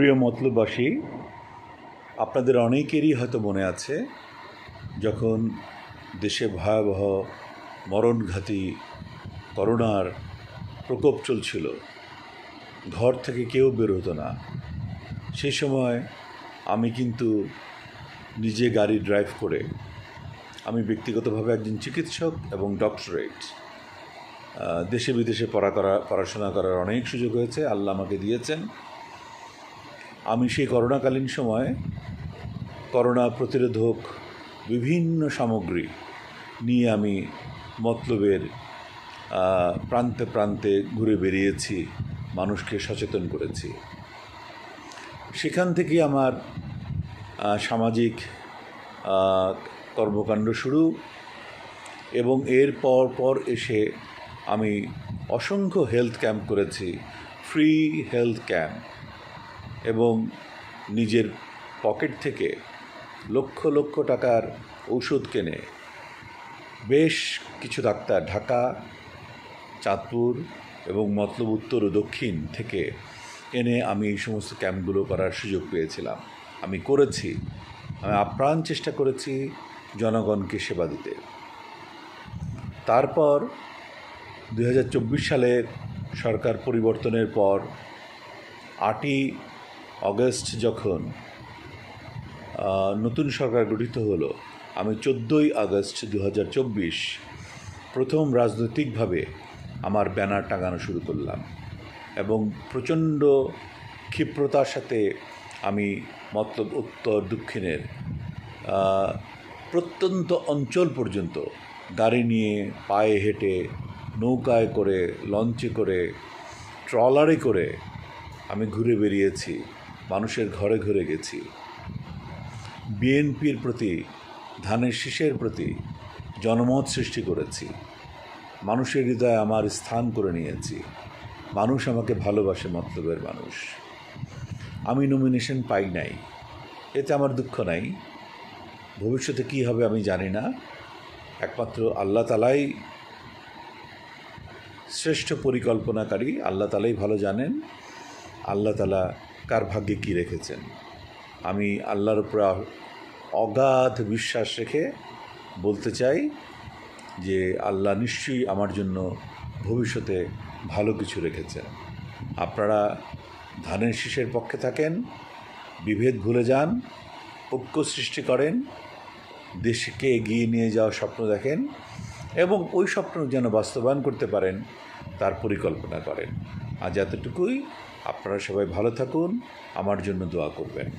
প্রিয় মতলবাসী আপনাদের অনেকেরই হয়তো মনে আছে, যখন দেশে ভয়াবহ মরণঘাতী করোনার প্রকোপ চলছিল, ঘর থেকে কেউ বের হতো না। সেই সময় আমি কিন্তু নিজে গাড়ি ড্রাইভ করে, আমি ব্যক্তিগতভাবে একজন চিকিৎসক এবং ডক্টরেট। দেশে বিদেশে পড়া করা পড়াশোনা করার অনেক সুযোগ হয়েছে, আল্লাহ আমাকে দিয়েছেন। আমি সেই করোনাকালীন সময় করোনা প্রতিরোধক বিভিন্ন সামগ্রী নিয়ে আমি মতলবের প্রান্তে প্রান্তে ঘুরে বেরিয়েছি মানুষকে সচেতন করেছি। সেখান থেকে আমার সামাজিক কর্মকাণ্ড শুরু এবং এর পর পর এসে আমি অসংখ্য হেলথ ক্যাম্প করেছি, ফ্রি হেলথ ক্যাম্প। এবং নিজের পকেট থেকে লক্ষ লক্ষ টাকার ঔষধ কেনে বেশ কিছু ডাক্তার ঢাকা, চাঁদপুর এবং মতলব উত্তর ও দক্ষিণ থেকে এনে আমি এই সমস্ত ক্যাম্পগুলো করার সুযোগ পেয়েছিলাম। আমি করেছি। আমি আপ্রাণ চেষ্টা করেছি জনগণকে সেবা দিতে। তারপর দু হাজার চব্বিশ সালের সরকার পরিবর্তনের পর আটই অগস্ট যখন নতুন সরকার গঠিত হলো, আমি চোদ্দোই আগস্ট দু হাজার চব্বিশ প্রথম রাজনৈতিকভাবে আমার ব্যানার টাঙানো শুরু করলাম এবং প্রচণ্ড ক্ষিপ্রতার সাথে আমি মতলব উত্তর, দক্ষিণের প্রত্যন্ত অঞ্চল পর্যন্ত গাড়ি নিয়ে পায়ে হেঁটে, নৌকায় করে, লঞ্চে করে, ট্রলারে করে আমি ঘুরে বেরিয়েছি। মানুষের ঘরে ঘরে গেছি। বিএনপির প্রতি, ধানের শীষের প্রতি জনমত সৃষ্টি করেছি। মানুষের হৃদয়ে আমার স্থান করে নিয়েছি। মানুষ আমাকে ভালোবাসে, মতলবের মানুষ। আমি নমিনেশন পাই নাই। এতে আমার দুঃখ নাই। ভবিষ্যতে কী হবে আমি জানি না। একমাত্র আল্লাহ তালাই শ্রেষ্ঠ পরিকল্পনাকারী, আল্লাহ তালাই ভালো জানেন। আল্লাহ তালা কার ভাগ্যে কী রেখেছেন? আমি আল্লাহর উপর অগাধ বিশ্বাস রেখে বলতে চাই যে আল্লাহ নিশ্চয়ই আমার জন্য ভবিষ্যতে ভালো কিছু রেখেছেন। আপনারা ধানের শীষের পক্ষে থাকেন, বিভেদ ভুলে যান, ঐক্য সৃষ্টি করেন, দেশকে এগিয়ে নিয়ে যাওয়ার স্বপ্ন দেখেন এবং ওই স্বপ্ন যেন বাস্তবায়ন করতে পারেন, তার পরিকল্পনা করেন। আজ এতটুকুই। আপনারা সবাই ভালো থাকুন। আমার জন্য দোয়া করবেন।